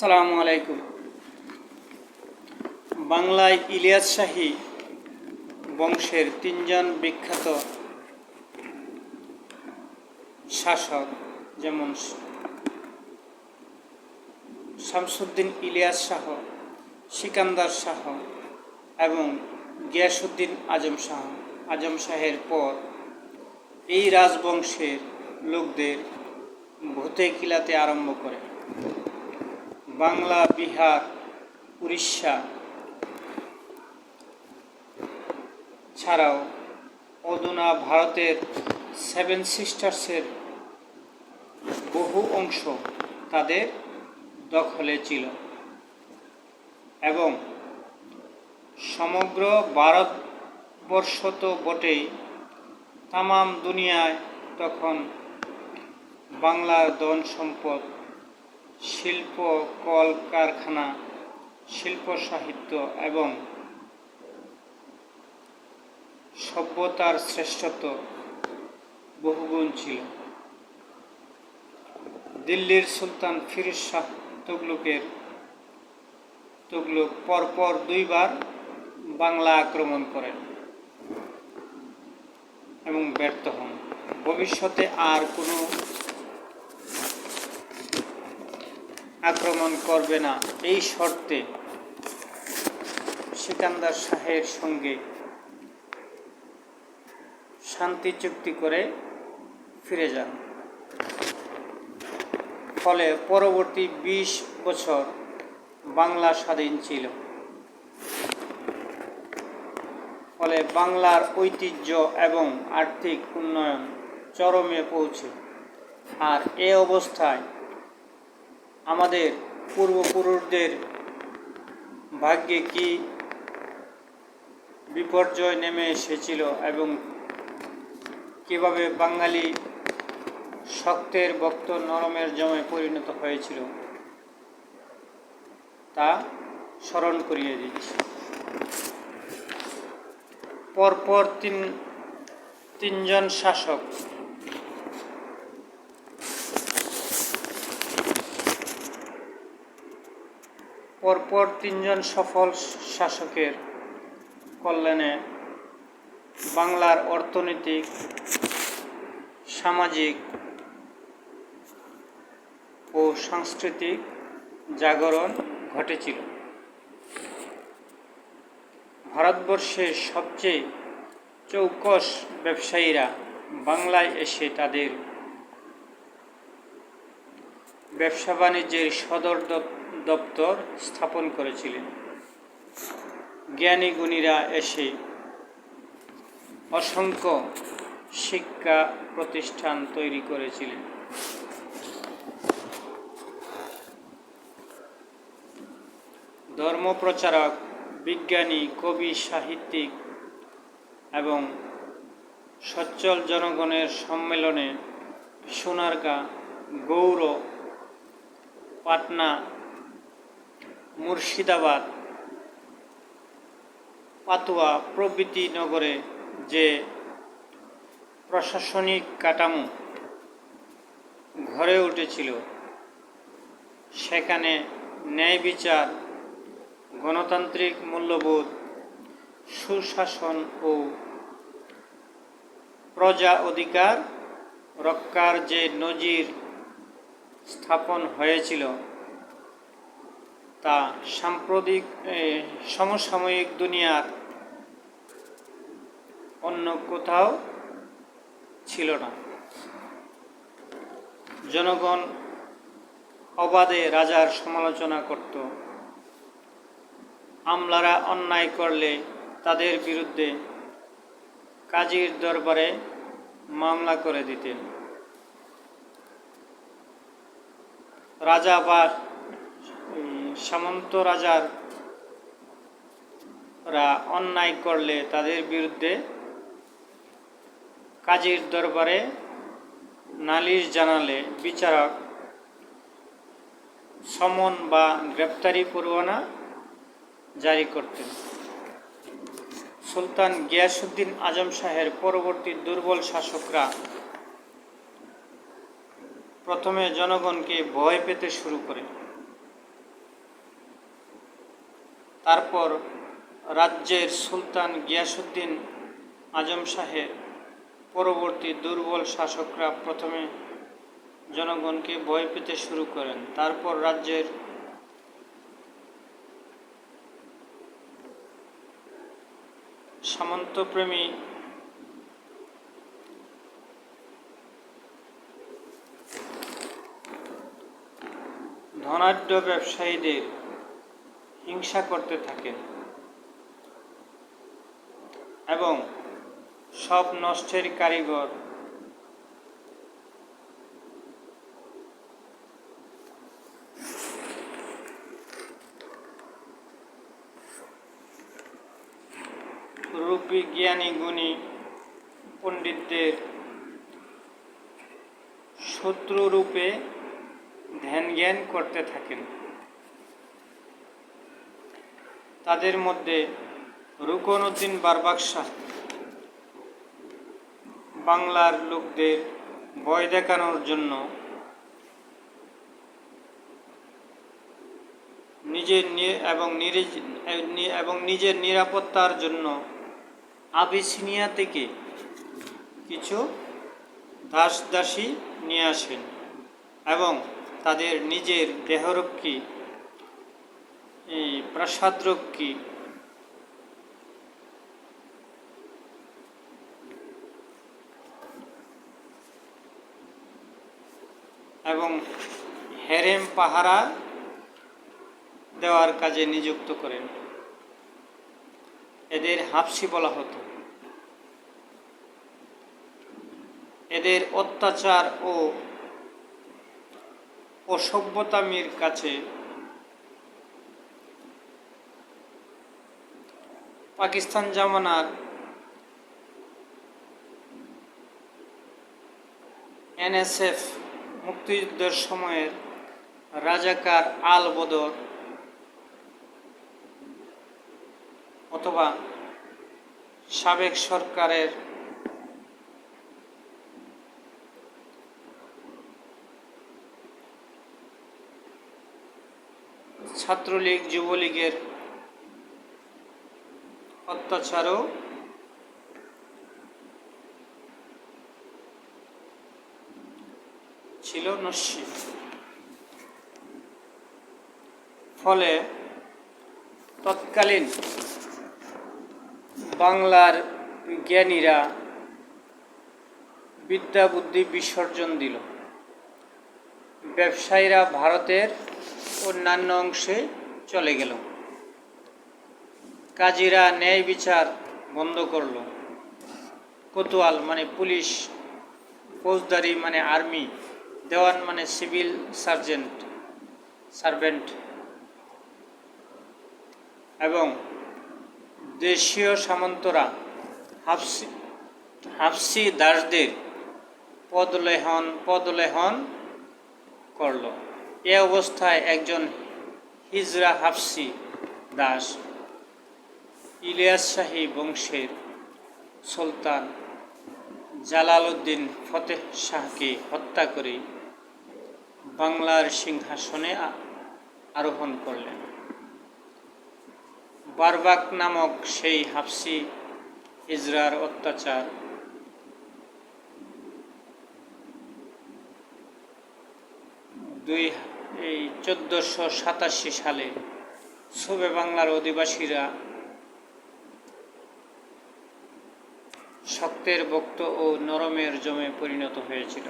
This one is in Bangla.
সালামু আলাইকুম। বাংলায় ইলিয়াস শাহী বংশের তিনজন বিখ্যাত শাসক যেমন শামসুদ্দিন ইলিয়াস শাহ, সিকান্দার শাহ এবং গিয়াসুদ্দিন আজম শাহ। আজম শাহের পর এই রাজবংশের লোকদের ভূতে কিলাতে আরম্ভ করে। বাংলা, বিহার, উড়িষ্যা ছাড়াও অধুনা ভারতের সেভেন সিস্টার্সের বহু অংশ তাদের দখলে ছিল এবং সমগ্র ভারতবর্ষ তো বটেই, তামাম দুনিয়ায় তখন বাংলার ধন সম্পদ শিল্প, কল, কারখানা, শিল্প, সাহিত্য এবং সভ্যতার শ্রেষ্ঠত্ব বহুগুণ ছিল। দিল্লির সুলতান ফিরোজ শাহ তুগলুকের তুগলুক পরপর দুইবার বাংলা আক্রমণ করেন এবং ব্যর্থ হন। ভবিষ্যতে আর কোনো আক্রমণ করবে না। এই শর্তে সিকান্দার শাহের সঙ্গে শান্তি চুক্তি করে ফিরে যান। ফলে পরবর্তী ২০ বছর বাংলা স্বাধীন ছিল। ফলে বাংলার ঐতিহ্য এবং আর্থিক উন্নয়ন চরমে পৌঁছে। আর এ অবস্থায় আমাদের পূর্বপুরুষদের ভাগ্যে কি বিপর্যয় নেমে এসেছিল এবং কীভাবে বাঙালি শক্তের বক্ত নরমের জমে পরিণত হয়েছিল, তা স্মরণ করিয়ে দিচ্ছি। পরপর তিন, তিনজন শাসক পরপর তিনজন সফল শাসকের কল্যাণে বাংলার অর্থনৈতিক, সামাজিক ও সাংস্কৃতিক জাগরণ ঘটেছিল। ভারতবর্ষের সবচেয়ে চৌকস ব্যবসায়ীরা বাংলায় এসে তাদের ব্যবসা বাণিজ্যের সদর দপ- দপ্তর স্থাপন করেছিলেন। জ্ঞানী গুণীরা এসে অসংখ্য শিক্ষা প্রতিষ্ঠান তৈরি করেছিলেন। ধর্মপ্রচারক, বিজ্ঞানী, কবি, সাহিত্যিক এবং সচ্ছল জনগণের সম্মেলনে সোনারগাঁ গৌর পাটনা মুর্শিদাবাদ, পাতুয়া প্রভৃতি নগরে যে প্রশাসনিক কাঠামো ঘরে উঠেছিল, সেখানে ন্যায় বিচার, গণতান্ত্রিক মূল্যবোধ, সুশাসন ও প্রজা অধিকার রক্ষার যে নজির স্থাপন হয়েছিল তা সাম্প্রতিক সমসাময়িক দুনিয়ার অন্য কোথাও ছিল না। জনগণ অবাধে রাজার সমালোচনা করত। আমলারা অন্যায় করলে তাদের বিরুদ্ধে কাজীর দরবারে মামলা করে দিতেন। রাজা বা সামন্ত রাজার রা অন্যায় করলে তাদের বিরুদ্ধে কাজীর দরবারে নালিশ জানালে বিচারক সমন বা গ্রেপ্তারি পরোয়ানা জারি করতেন। সুলতান গিয়াসুদ্দিন আজম শাহের পরবর্তী দুর্বল শাসকরা প্রথমে জনগণকে ভয় পেতে শুরু করে। তারপর রাজ্যের সুলতান গিয়াসুদ্দিন আজম শাহের পরবর্তী দুর্বল শাসকরা প্রথমে জনগণকে ভয় পেতে শুরু করেন। তারপর রাজ্যের সামন্তপ্রেমী ধনাঢ্য ব্যবসায়ীদের হিংসা করতে থাকেন এবং সব নষ্টের কারিগর রূপী জ্ঞানী গুণী পণ্ডিতদের শত্রুরূপে ধ্যান জ্ঞান করতে থাকেন। তাদের মধ্যে রুকন উদ্দিন বারবাকশাহ বাংলার লোকদের ভয় দেখানোর জন্য নিজের এবং এবং নিজের নিরাপত্তার জন্য আবিসিনিয়া থেকে কিছু দাস দাসী নিয়ে আসেন এবং তাদের নিজের দেহরক্ষী এই প্রাসাদরক্ষী এবং হেরেম পাহারা দেওয়ার কাজে নিযুক্ত করেন। এদের হাফসি বলা হতো। এদের অত্যাচার ও অসভ্যতামির কাছে পাকিস্তান জামানার এনএসএফ মুক্তিযুদ্ধের সময়ের রাজাকার আল বদর অথবা সাবেক সরকারের ছাত্রলীগ যুবলীগের অত্যাচারও ছিল নস্যি। ফলে তৎকালীন বাংলার জ্ঞানীরা বিদ্যা বুদ্ধি বিসর্জন দিল। ব্যবসায়ীরা ভারতের অন্যান্য অংশে চলে গেল। কাজীরা ন্যায় বিচার বন্ধ করল। কোতোয়াল মানে পুলিশ, ফৌজদারি মানে আর্মি, দেওয়ান মানে সিভিল সার্জেন্ট, সার্ভেন্ট। এবং দেশীয় সামন্তরা হাফসি হাফসি দাসদের পদলেহন পদলেহন করল। এ অবস্থায় একজন হিজরা হাফসি দাস ইলিয়াস শাহী বংশের সুলতান জালালউদ্দিন ফতেহ শাহকে হত্যা করে বাংলার সিংহাসনে আরোহণ করলেন। বারবাক নামক সেই হাফসি ইজরার অত্যাচার দুই এই চোদ্দোশো সাতাশি সালে সুবে বাংলার অধিবাসীরা শক্তের বক্ত ও নরমের জমে পরিণত হয়েছিল।